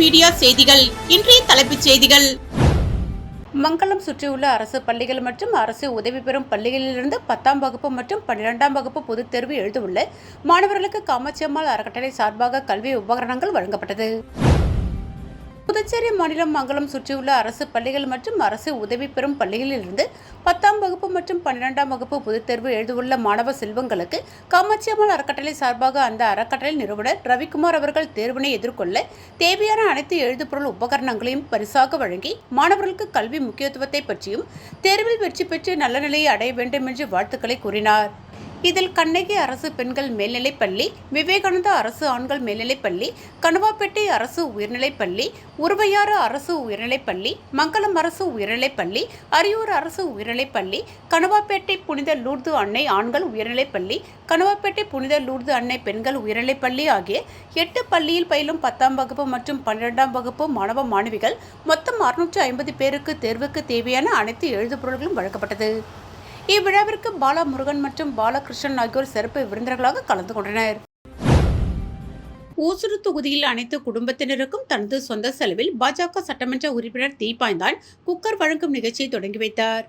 Media செய்திகள் இன்றைய தலைப்புச் செய்திகள். மங்களம் சுற்றியுள்ள அரசு பள்ளிகள் மற்றும் அரசு உதவி பெறும் பள்ளிகளிலிருந்து பத்தாம் வகுப்பு மற்றும் பன்னிரெண்டாம் வகுப்பு பொதுத் தேர்வு எழுதவுள்ள மாணவர்களுக்கு காமாட்சியம்மாள் அறக்கட்டளை சார்பாக கல்வி உபகரணங்கள் வழங்கப்பட்டது. புதுச்சேரி மாநிலம் மங்கலம் சுற்றியுள்ள அரசு பள்ளிகள் மற்றும் அரசு உதவி பெறும் பள்ளிகளிலிருந்து பத்தாம் வகுப்பு மற்றும் பன்னிரெண்டாம் வகுப்பு பொதுத் தேர்வு மாணவ செல்வங்களுக்கு காமாட்சியம்மாள் அறக்கட்டளை சார்பாக அந்த அறக்கட்டளை நிறுவனர் ரவிக்குமார் அவர்கள் தேர்வினை எதிர்கொள்ள தேவையான அனைத்து எழுதுபொருள் உபகரணங்களையும் பரிசாக வழங்கி மாணவர்களுக்கு கல்வி முக்கியத்துவத்தை பற்றியும் தேர்வில் வெற்றி பெற்று நல்ல நிலையை அடைய வேண்டும் என்று வாழ்த்துக்களை கூறினார். இதில் கண்ணகி அரசு பெண்கள் மேல்நிலைப் பள்ளி விவேகானந்தா அரசு ஆண்கள் மேல்நிலைப்பள்ளி கணுவாப்பேட்டை அரசு உயர்நிலைப் பள்ளி உருவையாறு அரசு உயர்நிலைப் பள்ளி மங்களம் அரசு உயர்நிலைப் பள்ளி அரியூர் அரசு உயர்நிலைப்பள்ளி கணுவாப்பேட்டை புனித லூர்து அன்னை ஆண்கள் உயர்நிலைப் பள்ளி கணுவாப்பேட்டை புனித லூர்து அன்னை பெண்கள் உயர்நிலைப்பள்ளி ஆகிய எட்டு பள்ளியில் பயிலும் பத்தாம் வகுப்பு மற்றும் பன்னிரெண்டாம் வகுப்பு மாணவ மாணவிகள் மொத்தம் அறுநூற்று ஐம்பது பேருக்கு தேர்வுக்கு தேவையான அனைத்து எழுதுபொருள்களும் வழங்கப்பட்டது. இவ்விழாவிற்கு பாலா முருகன் மற்றும் பாலகிருஷ்ணன் ஆகியோர் சிறப்பு விருந்தர்களாக கலந்து கொண்டனர். ஊசுறு தொகுதியில் அனைத்து குடும்பத்தினருக்கும் தனது சொந்த செலவில் பாஜக சட்டமன்ற உறுப்பினர் தீபாய்ந்தான் குக்கர் வழங்கும் நிகழ்ச்சியை தொடங்கி வைத்தார்.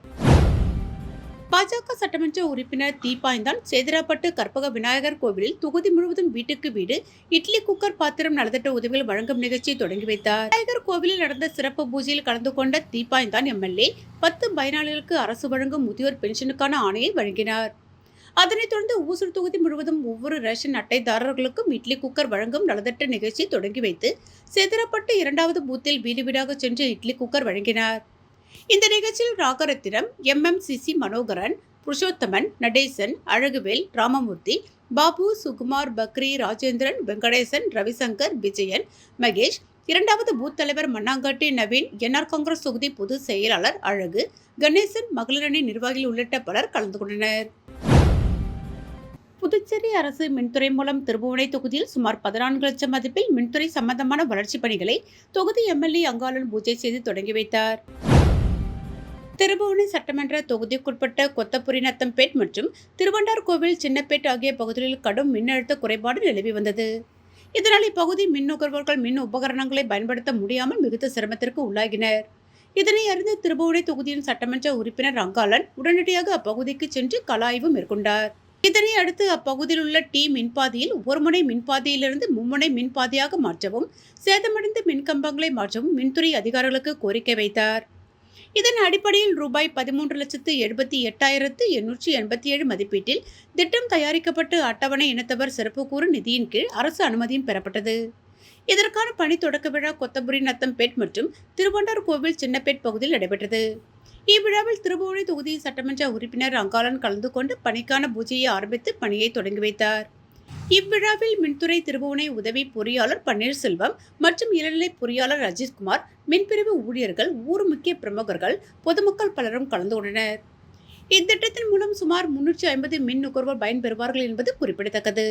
பாஜக சட்டமன்ற உறுப்பினர் தீபாய்ந்தான் சேதராப்பட்டு கற்பக விநாயகர் கோவிலில் தொகுதி முழுவதும் வீட்டுக்கு வீடு இட்லி குக்கர் பாத்திரம் நலத்திட்ட உதவிகள் வழங்கும் நிகழ்ச்சியை தொடங்கி வைத்தார். விநாயகர் கோவிலில் நடந்த சிறப்பு பூஜையில் கலந்து கொண்ட தீபாய்ந்தான் எம்எல்ஏ. பத்து பயனாளிகளுக்கு அரசு வழங்கும் முதியோர் பென்ஷனுக்கான ஆணையை வழங்கினார். அதனைத் தொடர்ந்து ஊசூர் தொகுதி முழுவதும் ஒவ்வொரு ரேஷன் அட்டைதாரர்களுக்கும் இட்லி குக்கர் வழங்கும் நலத்திட்ட நிகழ்ச்சி தொடங்கி வைத்து சேதராப்பட்டு இரண்டாவது பூத்தில் வீடு வீடாக சென்று இட்லி குக்கர் வழங்கினார். இந்த நிகழ்ச்சியில் ராகரத்தினம் எம்எம்சிசி மனோகரன் புருஷோத்தமன் நடேசன் அழகுவேல் ராமமூர்த்தி பாபு சுகுமார் பக்ரி ராஜேந்திரன் வெங்கடேசன் ரவிசங்கர் விஜயன் மகேஷ் இரண்டாவது பூத் தலைவர் மண்ணாங்கட்டி நவீன் என்ஆர் காங்கிரஸ் தொகுதி பொதுச் செயலாளர் அழகு கணேசன் மகளிரணி நிர்வாகிகள் உள்ளிட்ட பலர் கலந்து கொண்டனர். புதுச்சேரி அரசு மின்துறை மூலம் திருபுவனை தொகுதியில் சுமார் பதினான்கு லட்சம் மதிப்பில் மின்துறை சம்பந்தமான வளர்ச்சிப் பணிகளை தொகுதி எம்எல்ஏ அங்காளன் பூஜை செய்து தொடங்கி வைத்தார். திருபுவனை சட்டமன்ற தொகுதிக்குட்பட்ட கொத்தபுரிநத்தம்பேட் மற்றும் திருவண்டார் கோவில் சின்னப்பேட் ஆகிய பகுதிகளில் கடும் மின்னழுத்த குறைபாடு நிலவி வந்தது. இதனால் இப்பகுதி மின் நுகர்வோர்கள் மின் உபகரணங்களை பயன்படுத்த முடியாமல் மிகுந்த சிரமத்திற்கு உள்ளாகினர். இதனை அறிந்து திருபுவனை தொகுதியின் சட்டமன்ற உறுப்பினர் அங்காளன் உடனடியாக அப்பகுதிக்கு சென்று கள ஆய்வு மேற்கொண்டார். இதனை அடுத்து அப்பகுதியில் உள்ள டி மின்பாதையில் ஒரு முனை மின்பாதையிலிருந்து மும்முனை மின்பாதையாக மாற்றவும் சேதமடைந்த மின்கம்பங்களை மாற்றவும் மின்துறை அதிகாரிகளுக்கு கோரிக்கை வைத்தார். இதன் அடிப்படையில் ரூபாய் பதிமூன்று லட்சத்து எழுபத்தி எட்டாயிரத்து எண்ணூற்றி எண்பத்தி ஏழு மதிப்பீட்டில் திட்டம் தயாரிக்கப்பட்டு அட்டவணை இனத்தவர் சிறப்புக்கூறு நிதியின் கீழ் அரசு அனுமதியும் பெறப்பட்டது. இதற்கான பணி தொடக்க விழா கொத்தபுரி நத்தம்பேட் மற்றும் திருவண்டார் கோவில் சின்னப்பேட் பகுதியில் நடைபெற்றது. இவ்விழாவில் திருபுவனை தொகுதி சட்டமன்ற உறுப்பினர் அங்காளன் கலந்து கொண்டு பணிக்கான பூஜையை ஆரம்பித்து பணியை தொடங்கி வைத்தார். இவ்விழாவில் மின்துறை திருபுவனை உதவி பொறியாளர் பன்னீர்செல்வம் மற்றும் இளநிலை பொறியாளர் அஜித்குமார் மின்பிரிவு ஊழியர்கள் ஊர் முக்கிய பிரமுகர்கள் பொதுமக்கள் பலரும் கலந்து கொண்டனர். இத்திட்டத்தின் மூலம் சுமார் முன்னூற்றி ஐம்பது மின் நுகர்வோர் பயன்பெறுவார்கள் என்பது குறிப்பிடத்தக்கது.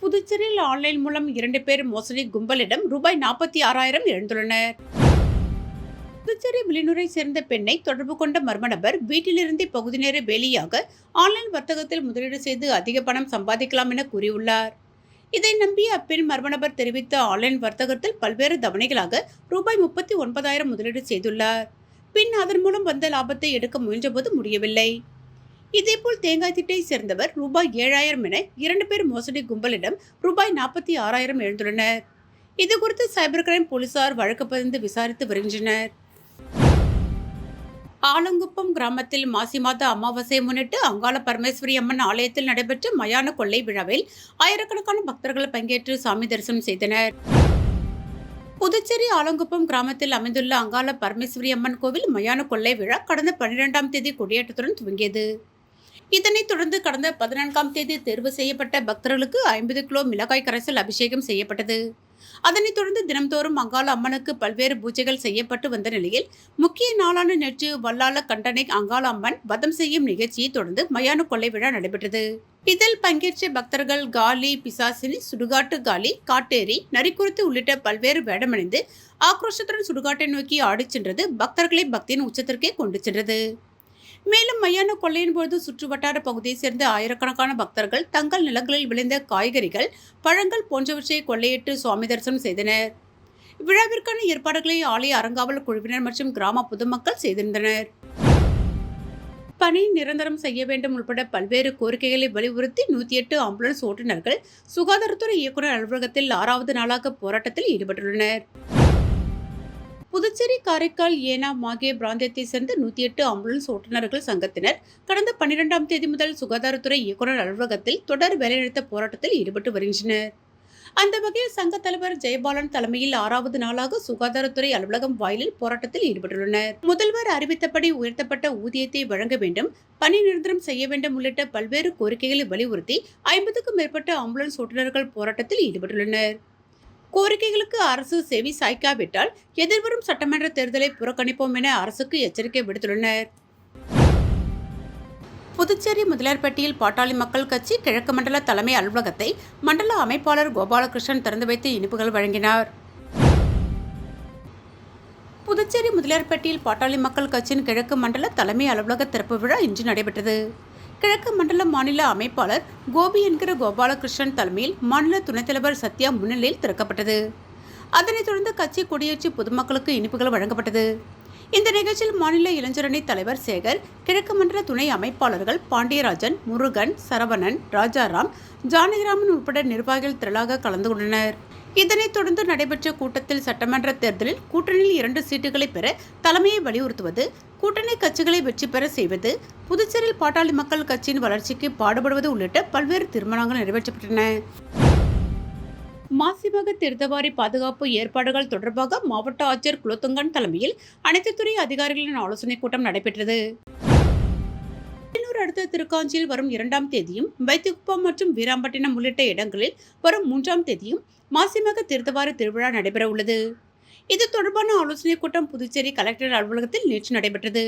புதுச்சேரியில் ஆன்லைன் மூலம் இரண்டு பேர் மோசடி கும்பலிடம் ரூபாய் நாற்பத்தி ஆறாயிரம் இழந்துள்ளனர். புதுச்சேரி வில்லியனூரை சேர்ந்த பெண்ணை தொடர்பு கொண்ட மர்ம நபர் வீட்டிலிருந்தே பகுதி நேர வேலையாக ஆன்லைன் வர்த்தகத்தில் முதலீடு செய்து அதிக பணம் சம்பாதிக்கலாம் என கூறியுள்ளார். இதை நம்பிய அப்பெண் மர்ம நபர் தெரிவித்த ஆன்லைன் வர்த்தகத்தில் பல்வேறு தவணைகளாக ரூபாய் முப்பத்தி ஒன்பதாயிரம் முதலீடு செய்துள்ளார். பின் அதன் மூலம் வந்த லாபத்தை எடுக்க முயன்றபோது முடியவில்லை. இதேபோல் தேங்காய் திட்டை சேர்ந்தவர் ரூபாய் ஏழாயிரம் என இரண்டு பேர் மோசடி கும்பலிடம் ரூபாய் நாற்பத்தி ஆறாயிரம் எழுந்துள்ளனர். இது குறித்து சைபர் கிரைம் போலீசார் வழக்கு பதிந்து விசாரித்து வருகின்றனர். ஆலங்குப்பம் கிராமத்தில் மாசி மாத அமாவாசையை முன்னிட்டு அங்காள பரமேஸ்வரி அம்மன் ஆலயத்தில் நடைபெற்ற மயான கொள்ளை விழாவில் ஆயிரக்கணக்கான பக்தர்கள் பங்கேற்று சாமி தரிசனம் செய்தனர். புதுச்சேரி ஆலங்குப்பம் கிராமத்தில் அமைந்துள்ள அங்காள பரமேஸ்வரி அம்மன் கோவில் மயான கொள்ளை விழா கடந்த பன்னிரெண்டாம் தேதி கொடியேற்றத்துடன் துவங்கியது. இதனைத் தொடர்ந்து கடந்த பதினான்காம் தேதி தேர்வு செய்யப்பட்ட பக்தர்களுக்கு ஐம்பது கிலோ மிளகாய் கரைசல் அபிஷேகம் செய்யப்பட்டது. அதனைத் தொடர்ந்து தினம்தோறும் அங்காள அம்மனுக்கு பல்வேறு பூஜைகள் செய்யப்பட்டு வந்த நிலையில் முக்கிய நாளான நேற்று வல்லால கண்டனை அங்காள அம்மன் வதம் செய்யும் நிகழ்ச்சியை தொடர்ந்து மயான கொள்ளை விழா நடைபெற்றது. இதில் பங்கேற்ற பக்தர்கள் காலி பிசாசினி சுடுகாட்டு காலி காட்டேரி நரிக்குருத்து உள்ளிட்ட பல்வேறு வேடமணிந்து ஆக்ரோஷத்துடன் சுடுகாட்டை நோக்கி ஆடிச் சென்றது பக்தர்களை பக்தியின் உச்சத்திற்கே கொண்டு சென்றது. மேலும் மையான கொள்ளையின் போது சுற்றுவட்டார பகுதியைச் சேர்ந்த ஆயிரக்கணக்கான பக்தர்கள் தங்கள் நிலங்களில் விளைந்த காய்கறிகள் பழங்கள் போன்றவற்றை கொள்ளையிட்டு சுவாமி தரிசனம் செய்தனர். விழாவிற்கான ஏற்பாடுகளை ஆலய அறங்காவல் குழுவினர் மற்றும் கிராம பொதுமக்கள் செய்திருந்தனர். பணி நிரந்தரம் செய்ய வேண்டும் உட்பட பல்வேறு கோரிக்கைகளை வலியுறுத்தி நூற்றி எட்டு ஆம்புலன்ஸ் ஓட்டுநர்கள் சுகாதாரத்துறை இயக்குநர் அலுவலகத்தில் ஆறாவது நாளாக போராட்டத்தில் ஈடுபட்டுள்ளனர். புதுச்சேரி காரைக்கால் ஏனாம் ஆகிய பிராந்தியத்தை சேர்ந்த நூற்றி எட்டு ஆம்புலன்ஸ் ஓட்டுநர்கள் சங்கத்தினர் கடந்த பன்னிரெண்டாம் தேதி முதல் சுகாதாரத்துறை இயக்குநர் அலுவலகத்தில் தொடர் வேலைநிறுத்த போராட்டத்தில் ஈடுபட்டு வருகின்றனர். அந்த வகையில் சங்க தலைவர் ஜெயபாலன் தலைமையில் ஆறாவது நாளாக சுகாதாரத்துறை அலுவலகம் வாயிலில் போராட்டத்தில் ஈடுபட்டுள்ளனர். முதல்வர் அறிவித்தபடி உயர்த்தப்பட்ட ஊதியத்தை வழங்க வேண்டும் பணி நிரந்தரம் செய்ய வேண்டும் உள்ளிட்ட பல்வேறு கோரிக்கைகளை வலியுறுத்தி ஐம்பதுக்கும் மேற்பட்ட ஆம்புலன்ஸ் ஓட்டுநர்கள் போராட்டத்தில் ஈடுபட்டுள்ளனர். கோரிக்கைகளுக்கு அரசு செவி சாய்க்காவிட்டால் எதிர்வரும் சட்டமன்ற தேர்தலை புறக்கணிப்போம் என அரசுக்கு எச்சரிக்கை விடுத்துள்ளனர். புதுச்சேரி முதலியார்பட்டியில் பாட்டாளி மக்கள் கட்சி கிழக்கு மண்டல தலைமை அலுவலகத்தை மண்டல அமைப்பாளர் கோபாலகிருஷ்ணன் திறந்து வைத்து இனிப்புகள் வழங்கினார். புதுச்சேரி முதலியார்பட்டியில் பாட்டாளி மக்கள் கட்சியின் கிழக்கு மண்டல தலைமை அலுவலக திறப்பு விழா இன்று நடைபெற்றது. கிழக்கு மண்டல மாநில அமைப்பாளர் கோபி என்கிற கோபாலகிருஷ்ணன் தலைமையில் மாநில துணைத் தலைவர் சத்யா முன்னிலையில் திறக்கப்பட்டது. அதனைத் தொடர்ந்து கட்சி கொடியேற்றி பொதுமக்களுக்கு இனிப்புகள் வழங்கப்பட்டது. இந்த நிகழ்ச்சியில் மாநில இளைஞரணி தலைவர் சேகர் கிழக்கு மண்டல துணை அமைப்பாளர்கள் பாண்டியராஜன் முருகன் சரவணன் ராஜாராம் ஜானகிராமன் உட்பட நிர்வாகிகள் திரளாக கலந்து கொண்டனர். இதனைத் தொடர்ந்து நடைபெற்ற கூட்டத்தில் சட்டமன்ற தேர்தலில் கூட்டணியில் இரண்டு சீட்டுகளை பெற தலைமையை வலியுறுத்துவது கூட்டணி கட்சிகளை வெற்றி பெற செய்வது புதுச்சேரியில் பாட்டாளி மக்கள் கட்சியின் வளர்ச்சிக்கு பாடுபடுவது உள்ளிட்ட பல்வேறு தீர்மானங்கள் நிறைவேற்றப்பட்டன. மாசிமக திருத்தவாரி பாதுகாப்பு ஏற்பாடுகள் தொடர்பாக மாவட்ட ஆட்சியர் குலோத்துங்கன் தலைமையில் அனைத்து துறை அதிகாரிகளின் ஆலோசனைக் கூட்டம் நடைபெற்றது. அடுத்த திருக்காஞ்சியில் வரும் இரண்டாம் தேதியும் வைத்திக்குப்பம் மற்றும் வீராம்பட்டினம் உள்ளிட்ட இடங்களில் வரும் மூன்றாம் தேதியும் மாசிமக திருத்தவார திருவிழா நடைபெற உள்ளது. இது தொடர்பான ஆலோசனைக் கூட்டம் புதுச்சேரி கலெக்டர் அலுவலகத்தில் நேற்று நடைபெற்றது.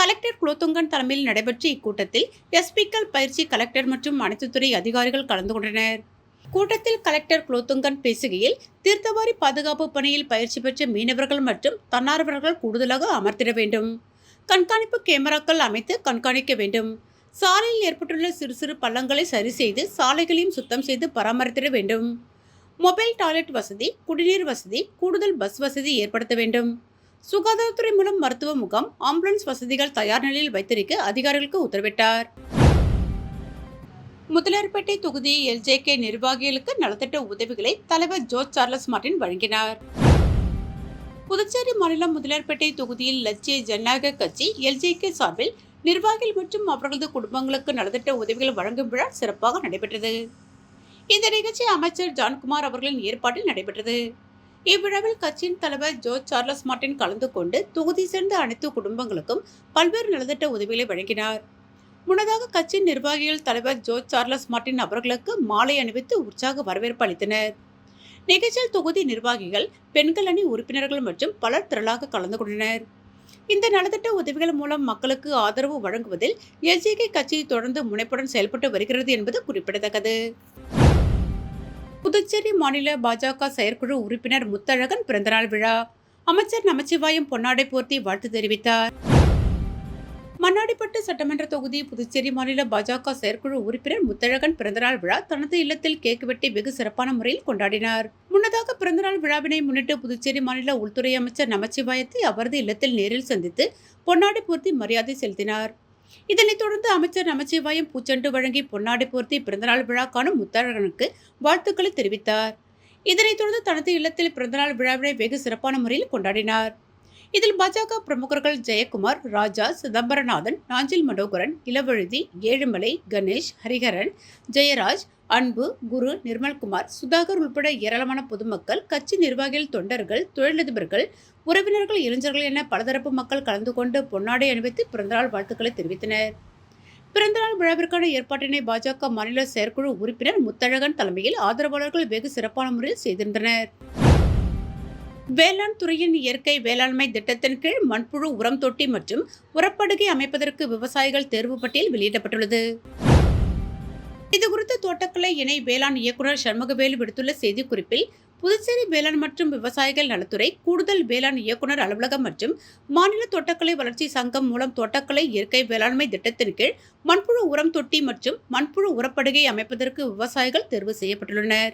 கலெக்டர் குலோத்துங்கன் தலைமையில் நடைபெற்ற இக்கூட்டத்தில் எஸ்பிக்கள் பயிற்சி கலெக்டர் மற்றும் அனைத்து துறை அதிகாரிகள் கலந்து கொண்டனர். கூட்டத்தில் கலெக்டர் குலோத்துங்கன் பேசுகையில் தீர்த்தவாரி பாதுகாப்பு பணியில் பயிற்சி பெற்ற மீனவர்கள் மற்றும் தன்னார்வலர்கள் கூடுதலாக அமர்த்திட வேண்டும். கண்காணிப்பு கேமராக்கள் அமைத்து கண்காணிக்க வேண்டும். சாலையில் ஏற்பட்டுள்ள சிறு சிறு பள்ளங்களை சரி செய்து சாலைகளையும் சுத்தம் செய்து பராமரித்திட வேண்டும். மொபைல் டாய்லெட் வசதி குடிநீர் வசதி கூடுதல் பஸ் வசதி ஏற்படுத்த வேண்டும். சுகாதாரத்துறை மூலம் மருத்துவ முகாம் ஆம்புலன்ஸ் வசதிகள் தயார் நிலையில் வைத்திருக்க அதிகாரிகளுக்கு உத்தரவிட்டார். முதலியார்பேட்டை தொகுதி எல்ஜேகே நிர்வாகிகளுக்கு நலத்திட்ட உதவிகளை தலைவர் ஜோர்ஜ் சார்லஸ் மார்டின் வழங்கினார். புதுச்சேரி மாநிலம் முதலியார்பேட்டை தொகுதியில் லட்சிய ஜனநாயக கட்சி எல்ஜேகே சார்பில் நிர்வாகிகள் மற்றும் அவர்களது குடும்பங்களுக்கு நலத்திட்ட உதவிகள் வழங்கும் விழா சிறப்பாக நடைபெற்றது. இந்த நிகழ்ச்சி அமைச்சர் ஜான்குமார் அவர்களின் ஏற்பாட்டில் நடைபெற்றது. இவ்விழாவில் கட்சியின் தலைவர் ஜோ சார்லஸ் மார்டின் கலந்து கொண்டு தொகுதி சேர்ந்த அனைத்து குடும்பங்களுக்கும் பல்வேறு நலத்திட்ட உதவிகளை வழங்கினார். முன்னதாக கட்சியின் நிர்வாகிகள் தலைவர் ஜோ சார்லஸ் மார்டின் அவர்களுக்கு மாலை அணிவித்து உற்சாக வரவேற்பு அளித்தனர். நிகழ்ச்சியில் தொகுதி நிர்வாகிகள் பெண்கள் அணி உறுப்பினர்கள் மற்றும் பலர் திரளாக கலந்து கொண்டனர். இந்த நலத்திட்ட உதவிகள் மூலம் மக்களுக்கு ஆதரவு வழங்குவதில் எல்ஜிகே கட்சி தொடர்ந்து முனைப்புடன் செயல்பட்டு வருகிறது என்பது குறிப்பிடத்தக்கது. புதுச்சேரி மாநில பாஜக செயற்குழு உறுப்பினர் முத்தழகன் பிறந்தநாள் விழா. அமைச்சர் நமச்சிவாயம் பொன்னாடை போர்த்தி வாழ்த்து தெரிவித்தார். மண்ணாடிப்பட்டு சட்டமன்ற தொகுதி புதுச்சேரி மாநில பாஜக செயற்குழு உறுப்பினர் முத்தழகன் பிறந்தநாள் விழா தனது இல்லத்தில் கேக் வெட்டி வெகு சிறப்பான முறையில் கொண்டாடினார். முன்னதாக பிறந்தநாள் விழாவினை முன்னிட்டு புதுச்சேரி மாநில உள்துறை அமைச்சர் நமச்சிவாயத்தை அவரது இல்லத்தில் நேரில் சந்தித்து பொன்னாடி பூர்த்தி மரியாதை செலுத்தினார். இதனைத் தொடர்ந்து அமைச்சர் நமச்சிவாயம் பூச்செண்டு வழங்கி பொன்னாடி பூர்த்தி பிறந்தநாள் விழா காணும் முத்தழகனுக்கு வாழ்த்துக்களை தெரிவித்தார். இதனைத் தொடர்ந்து தனது இல்லத்தில் பிறந்தநாள் விழாவினை வெகு சிறப்பான முறையில் கொண்டாடினார். இதில் பாஜக பிரமுகர்கள் ஜெயக்குமார் ராஜா சிதம்பரநாதன் நாஞ்சில் மனோகரன் இளவழுதி ஏழுமலை கணேஷ் ஹரிஹரன் ஜெயராஜ் அன்பு குரு நிர்மல்குமார் சுதாகர் உள்பட ஏராளமான பொதுமக்கள் கட்சி நிர்வாகிகள் தொண்டர்கள் தொழிலதிபர்கள் உறவினர்கள் இளைஞர்கள் என பலதரப்பு மக்கள் கலந்து கொண்டு பொன்னாடை அணிவித்து பிறந்தநாள் வாழ்த்துக்களை தெரிவித்தனர். பிறந்தநாள் விழாவிற்கான ஏற்பாட்டினை பாஜக மாநில செயற்குழு உறுப்பினர் முத்தழகன் தலைமையில் ஆதரவாளர்கள் வெகு சிறப்பான முறையில் செய்திருந்தனர். வேளாண் துறையின் இயற்கை வேளாண்மை திட்டத்தின் கீழ் மண்புழு உரம் தொட்டி மற்றும் உரப்படுகை அமைப்பதற்கு விவசாயிகள் தேர்வு பட்டியல் வெளியிடப்பட்டுள்ளது. இதுகுறித்து தோட்டக்கலை இணை வேளாண் இயக்குநர் சண்முகவேலு விடுத்துள்ள செய்திக்குறிப்பில் புதுச்சேரி வேளாண் மற்றும் விவசாயிகள் நலத்துறை கூடுதல் வேளாண் இயக்குனர் அலுவலகம் மற்றும் மாநில தோட்டக்கலை வளர்ச்சி சங்கம் மூலம் தோட்டக்கலை இயற்கை வேளாண்மை திட்டத்தின் கீழ் மண்புழு உரம் தொட்டி மற்றும் மண்புழு உரப்படுகை அமைப்பதற்கு விவசாயிகள் தேர்வு செய்யப்பட்டுள்ளனர்.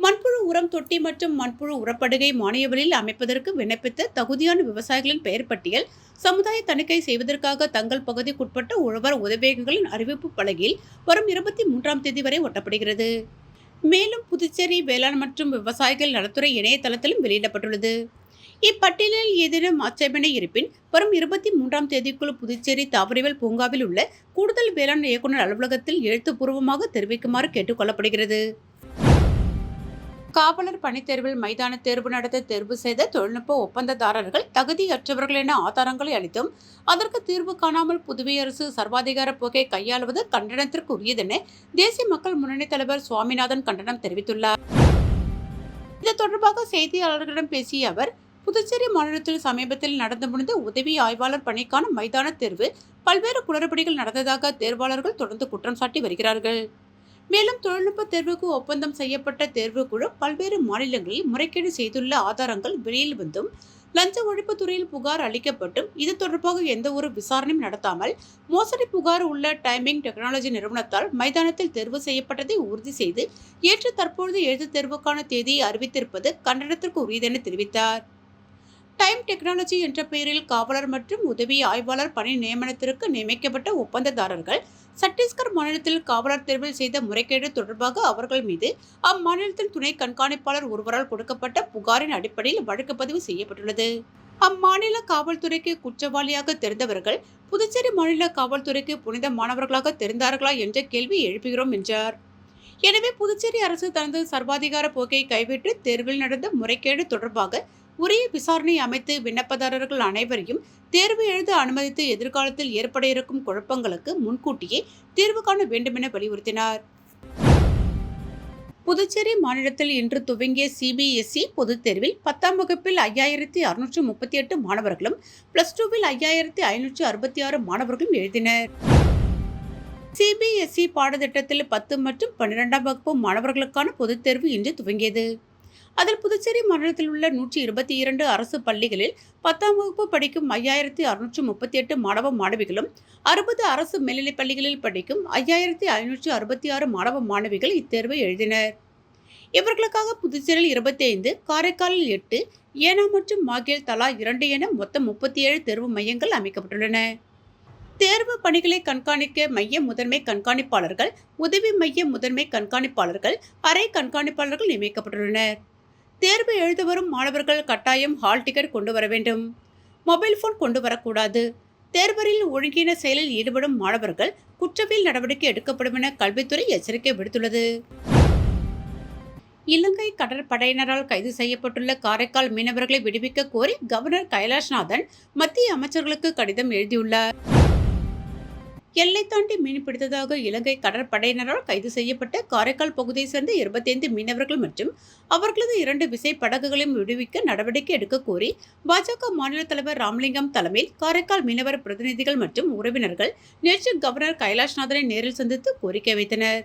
மண்புழு உரம் தொட்டி மற்றும் மண்புழு உரப்படுகை மானியவரில் அமைப்பதற்கு விண்ணப்பித்த தகுதியான விவசாயிகளின் பெயர் பட்டியல் சமுதாய தணிக்கை செய்வதற்காக தங்கள் பகுதிக்குட்பட்ட உழவர் உதவியகங்களின் அறிவிப்பு பலகையில் வரும் இருபத்தி மூன்றாம் தேதி வரை ஒட்டப்படுகிறது. மேலும் புதுச்சேரி வேளாண் மற்றும் விவசாயிகள் நலத்துறை இணையதளத்திலும் வெளியிடப்பட்டுள்ளது. இப்பட்டியலில் ஏதேனும் ஆட்சேபனை இருப்பின் வரும் இருபத்தி மூன்றாம் தேதிக்குள் புதுச்சேரி தாவரவியல் பூங்காவில் உள்ள கூடுதல் வேளாண் இயக்குநர் அலுவலகத்தில் எழுத்துப்பூர்வமாக தெரிவிக்குமாறு கேட்டுக்கொள்ளப்படுகிறது காவலர் பணித்தேர்வில் மைதான தேர்வு நடத்த தேர்வு செய்த தொழில்நுட்ப ஒப்பந்ததாரர்கள் தகுதியற்றவர்கள் என ஆதாரங்களை அளித்தும் அதற்கு தீர்வு காணாமல் புதுவை அரசு சர்வாதிகார போக்கை கையாளுவது கண்டனத்திற்கு உரியதென தேசிய மக்கள் முன்னணி தலைவர் சுவாமிநாதன் கண்டனம் தெரிவித்துள்ளார். இது தொடர்பாக செய்தியாளர்களிடம் பேசிய அவர் புதுச்சேரி மாநிலத்தில் சமீபத்தில் நடந்து முடிந்த உதவி ஆய்வாளர் பணிக்கான மைதான தேர்வு பல்வேறு குளறுபடிகள் நடந்ததாக தேர்வாளர்கள் தொடர்ந்து குற்றம் சாட்டி வருகிறார்கள். மேலும் தொழில்நுட்ப தேர்வுக்கு ஒப்பந்தம் செய்யப்பட்ட தேர்வுக்குழு பல்வேறு மாநிலங்களில் முறைகேடு செய்துள்ள ஆதாரங்கள் வெளியில் வந்தும் லஞ்ச ஒழிப்பு துறையில் புகார் அளிக்கப்பட்டும். இது தொடர்பாக எந்த ஒரு விசாரணையும் நடத்தாமல் மோசடி புகார் உள்ள டைமிங் டெக்னாலஜி நிறுவனத்தால் மைதானத்தில் தேர்வு செய்யப்பட்டதை உறுதி செய்து ஏற்று தற்பொழுது எழுத்து தேர்வுக்கான தேதியை அறிவித்திருப்பது கண்டனத்திற்கு உரியதென தெரிவித்தார். டைம் டெக்னாலஜி என்ற பெயரில் காவலர் மற்றும் உதவி ஆய்வாளர் பணி நியமனத்திற்கு நியமிக்கப்பட்ட ஒப்பந்ததாரர்கள் சத்தீஸ்கர் மாநிலத்தில் காவலர் தேர்வில் செய்த முறைகேடு தொடர்பாக அவர்கள் மீது அம்மாநிலத்தின் துணை கண்காணிப்பாளர் ஒருவரால் கொடுக்கப்பட்ட புகாரின் அடிப்படையில் வழக்கு பதிவு செய்யப்பட்டுள்ளது. அம்மாநில காவல்துறைக்கு குற்றவாளியாக தெரிந்தவர்கள் புதுச்சேரி மாநில காவல்துறைக்கு புனித மாணவர்களாக தெரிந்தார்களா என்ற கேள்வி எழுப்புகிறோம் என்றார். எனவே புதுச்சேரி அரசு தனது சர்வாதிகார போக்கை கைவிட்டு தேர்வில் நடந்த முறைகேடு தொடர்பாக உரிய விசாரணை அமைத்து விண்ணப்பதாரர்கள் அனைவரையும் தேர்வு எழுத அனுமதித்து எதிர்காலத்தில் ஏற்பட இருக்கும் குழப்பங்களுக்கு முன்கூட்டியே தீர்வு காண வேண்டுமென வலியுறுத்தினார். புதுச்சேரி மாநிலத்தில் இன்று துவங்கிய சிபிஎஸ்இ பொதுத் தேர்வில் பத்தாம் வகுப்பில் ஐயாயிரத்தி அறுநூற்றி முப்பத்தி எட்டு மாணவர்களும் பிளஸ் டூவில் ஐயாயிரத்தி ஐநூற்றி அறுபத்தி ஆறு மாணவர்களும் எழுதினர். சிபிஎஸ்இ பாடத்திட்டத்தில் பத்து மற்றும் பன்னிரெண்டாம் வகுப்பு மாணவர்களுக்கான பொதுத் தேர்வு இன்று துவங்கியது. அதில் புதுச்சேரி மாநிலத்தில் உள்ள நூற்றி இருபத்தி இரண்டு அரசு பள்ளிகளில் பத்தாம் வகுப்பு படிக்கும் ஐயாயிரத்தி அறுநூற்றி முப்பத்தி எட்டு மாணவ மாணவிகளும் அறுபது அரசு மேல்நிலைப் பள்ளிகளில் படிக்கும் ஐயாயிரத்தி ஐநூற்று அறுபத்தி ஆறு மாணவ மாணவிகள் இத்தேர்வை எழுதினர். இவர்களுக்காக புதுச்சேரியில் இருபத்தி ஐந்து காரைக்காலில் எட்டு ஏனாம் மற்றும் மாகில் தலா இரண்டு என மொத்தம் முப்பத்தி ஏழு தேர்வு மையங்கள் அமைக்கப்பட்டுள்ளன. தேர்வு பணிகளை கண்காணிக்க மைய முதன்மை கண்காணிப்பாளர்கள் உதவி மைய முதன்மை கண்காணிப்பாளர்கள் அரை கண்காணிப்பாளர்கள் நியமிக்கப்பட்டுள்ளனர். தேர்வு எழுத வரும் மாணவர்கள் கட்டாயம் ஹால் டிக்கெட் கொண்டு வர வேண்டும். மொபைல் ஃபோன் கொண்டு வரக்கூடாது. தேர்வரில் ஒழுங்கின செயலில் ஈடுபடும் மாணவர்கள் குற்றவியல் நடவடிக்கை எடுக்கப்படும் என கல்வித்துறை எச்சரிக்கை விடுத்துள்ளது. இலங்கை கடற்படையினரால் கைது செய்யப்பட்டுள்ள காரைக்கால் மீனவர்களை விடுவிக்க கோரி கவர்னர் கைலாஷ்நாதன் மத்திய அமைச்சர்களுக்கு கடிதம் எழுதியுள்ளார். எல்லை தாண்டி மீன் பிடித்ததாக இலங்கை கடற்படையினரால் கைது செய்யப்பட்ட காரைக்கால் பகுதியைச் சேர்ந்த இருபத்தைந்து மீனவர்கள் மற்றும் அவர்களது இரண்டு விசை படகுகளையும் விடுவிக்க நடவடிக்கை எடுக்க கோரி பாஜக மாநில தலைவர் ராமலிங்கம் தலைமையில் காரைக்கால் மீனவர் பிரதிநிதிகள் மற்றும் உறவினர்கள் நேற்று கவர்னர் கைலாஷ்நாதனை நேரில் சந்தித்து கோரிக்கை வைத்தனர்.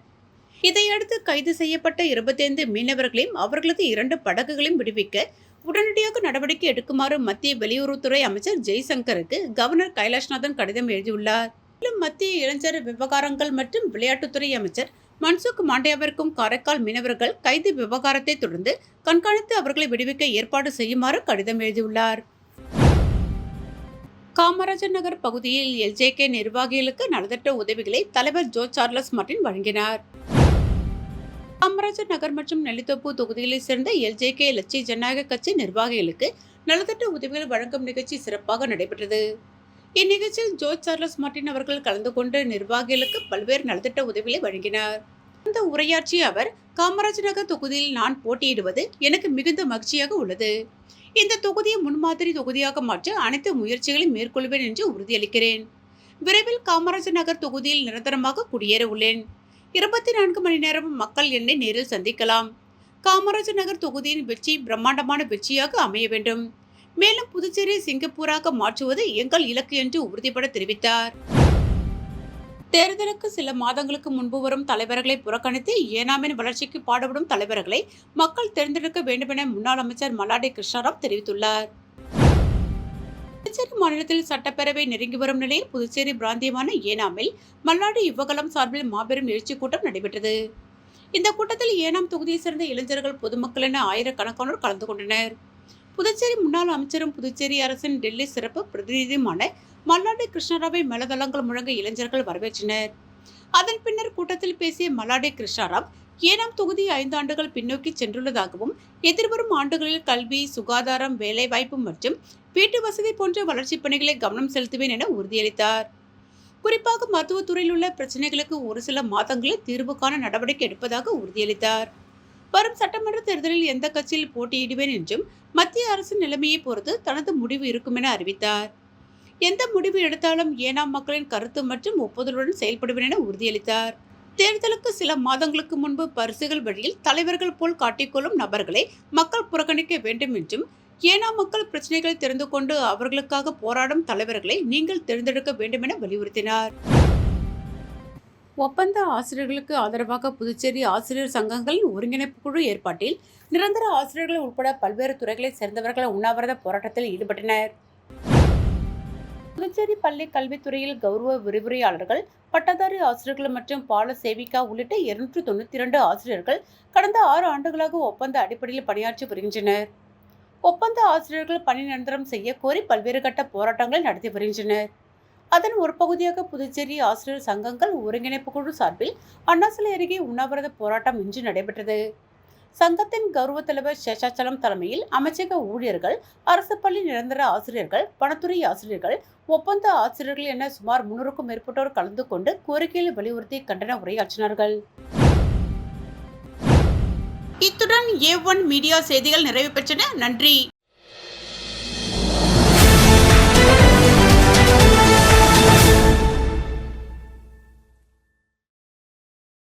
இதையடுத்து கைது செய்யப்பட்ட இருபத்தைந்து மீனவர்களையும் அவர்களது இரண்டு படகுகளையும் விடுவிக்க உடனடியாக நடவடிக்கை எடுக்குமாறு மத்திய வெளியுறவுத்துறை அமைச்சர் ஜெய்சங்கருக்கு கவர்னர் கைலாஷ்நாதன் கடிதம் எழுதியுள்ளார். மேலும் மத்திய இளைஞர் விவகாரங்கள் மற்றும் விளையாட்டுத்துறை அமைச்சர் மன்சுக் மாண்டியாவிற்கும் காரைக்கால் மீனவர்கள் கைது விவகாரத்தை தொடர்ந்து கண்காணித்து அவர்களை விடுவிக்க ஏற்பாடு செய்யுமாறு கடிதம் எழுதியுள்ளார். காமராஜர் நகர் பகுதியில் எல்ஜேகே நிர்வாகிகளுக்கு நலத்திட்ட உதவிகளை தலைவர் ஜோ சார்லஸ் மார்டின் வழங்கினார். காமராஜர் நகர் மற்றும் நெல்லித்தோப்பு தொகுதிகளைச் சேர்ந்த எல்ஜேகே லட்சிய ஜனநாயக கட்சி நிர்வாகிகளுக்கு நலத்திட்ட உதவிகள் வழங்கும் நிகழ்ச்சி சிறப்பாக நடைபெற்றது. இந்நிகழ்ச்சியில் ஜோ சார்லஸ் மார்டின் அவர்கள் கலந்து கொண்டு நிர்வாகிகளுக்கு பல்வேறு நலத்திட்ட உதவிகளை வழங்கினார். இந்த உரையாற்றிய அவர் காமராஜ் நகர் தொகுதியில் நான் போட்டியிடுவது எனக்கு மிகுந்த மகிழ்ச்சியாக உள்ளது. இந்த தொகுதியை முன்மாதிரி தொகுதியாக மாற்ற அனைத்து முயற்சிகளையும் மேற்கொள்வேன் என்று உறுதியளிக்கிறேன். விரைவில் காமராஜ் நகர் தொகுதியில் நிரந்தரமாக குடியேற உள்ளேன். இருபத்தி நான்கு மணி நேரமும் மக்கள் என்னை நேரில் சந்திக்கலாம். காமராஜ் நகர் தொகுதியின் வெற்றி பிரம்மாண்டமான வெற்றியாக அமைய வேண்டும். மேலும் புதுச்சேரி சிங்கப்பூராக மாற்றுவது எங்கள் இலக்கு என்று உறுதிபட தெரிவித்தார். தேர்தலுக்கு சில மாதங்களுக்கு முன்பு வரும் தலைவர்களை புறக்கணித்து ஏனாமின் வளர்ச்சிக்கு பாடுபடும் தலைவர்களை மக்கள் தேர்ந்தெடுக்க வேண்டுமென முன்னாள் அமைச்சர் மல்லாடி கிருஷ்ணாராவ் தெரிவித்துள்ளார். புதுச்சேரி மாநிலத்தில் சட்டப்பேரவை நெருங்கி வரும் நிலையில் புதுச்சேரி பிராந்தியமான ஏனாமில் மல்லாடி யுவகலம் சார்பில் மாபெரும் எழுச்சி கூட்டம் நடைபெற்றது. இந்த கூட்டத்தில் ஏனாம் தொகுதியைச் சேர்ந்த இளைஞர்கள் பொதுமக்கள் என ஆயிரக்கணக்கானோர் கலந்து கொண்டனர். புதுச்சேரி முன்னாள் அமைச்சரும் புதுச்சேரி அரசின் டெல்லி சிறப்பு பிரதிநிதியுமான மல்லாடி கிருஷ்ணராவை மேலதளங்கள் முழங்க இளைஞர்கள் வரவேற்றனர். அதன் பின்னர் கூட்டத்தில் பேசிய மல்லாடி கிருஷ்ணாராவ் ஏனாம் தொகுதி ஐந்து ஆண்டுகள் பின்னோக்கி சென்றுள்ளதாகவும் எதிர்வரும் ஆண்டுகளில் கல்வி சுகாதாரம் வேலைவாய்ப்பு மற்றும் வீட்டு வசதி போன்ற வளர்ச்சிப் பணிகளை கவனம் செலுத்துவேன் என உறுதியளித்தார். குறிப்பாக மருத்துவத்துறையில் உள்ள பிரச்சனைகளுக்கு ஒரு சில மாதங்களில் தீர்வு காண நடவடிக்கை எடுப்பதாக உறுதியளித்தார். வரும் சட்டமன்ற தேர்தலில் எந்த கட்சியில் போட்டியிடுவேன் என்றும் மத்திய அரசின் நிலைமையை பொறுத்து தனது முடிவு இருக்கும் என அறிவித்தார். எந்த முடிவு எடுத்தாலும் ஏனாம் மக்களின் கருத்து மற்றும் ஒப்புதலுடன் செயல்படுவேன் என உறுதியளித்தார். தேர்தலுக்கு சில மாதங்களுக்கு முன்பு பரிசுகள் வழியில் தலைவர்கள் போல் காட்டிக்கொள்ளும் நபர்களை மக்கள் புறக்கணிக்க வேண்டும் என்றும் ஏனா மக்கள் பிரச்சனைகளை தெரிந்து கொண்டு அவர்களுக்காக போராடும் தலைவர்களை நீங்கள் தேர்ந்தெடுக்க வேண்டும் என வலியுறுத்தினார். ஒப்பந்த ஆசிரியர்களுக்கு ஆதரவாக புதுச்சேரி ஆசிரியர் சங்கங்களின் ஒருங்கிணைப்பு குழு ஏற்பாட்டில் நிரந்தர ஆசிரியர்கள் உட்பட பல்வேறு துறைகளைச் சேர்ந்தவர்கள் உண்ணாவிரத போராட்டத்தில் ஈடுபட்டனர். புதுச்சேரி பள்ளி கல்வித்துறையில் கௌரவ விரிவுரையாளர்கள் பட்டதாரி ஆசிரியர்கள் மற்றும் பால சேவிகா உள்ளிட்ட இருநூற்று தொண்ணூற்றி இரண்டு ஆசிரியர்கள் கடந்த ஆறு ஆண்டுகளாக ஒப்பந்த அடிப்படையில் பணியாற்றி வருகின்றனர். ஒப்பந்த ஆசிரியர்கள் பணி நிரந்தரம் செய்ய கோரி பல்வேறு கட்ட போராட்டங்களை நடத்தி வருகின்றனர். அதன் ஒரு பகுதியாக புதுச்சேரி ஆசிரியர் சங்கங்கள் ஒருங்கிணைப்பு குழு சார்பில் அண்ணாசிலை அருகே உண்ணாவிரத போராட்டம் இன்று நடைபெற்றது. சங்கத்தின் கௌரவ தலைவர் சேஷாச்சலம் தலைமையில் அமைச்சக ஊழியர்கள் அரசு பள்ளி நிரந்தர ஆசிரியர்கள் பணத்துறை ஆசிரியர்கள் ஒப்பந்த ஆசிரியர்கள் என சுமார் முன்னூறுக்கும் மேற்பட்டோர் கலந்து கொண்டு கோரிக்கைகளை வலியுறுத்தி கண்டன உரையாற்றினார்கள். இத்துடன் ஏ ஒன் மீடியா செய்திகள் நிறைவு பெற்றன. நன்றி.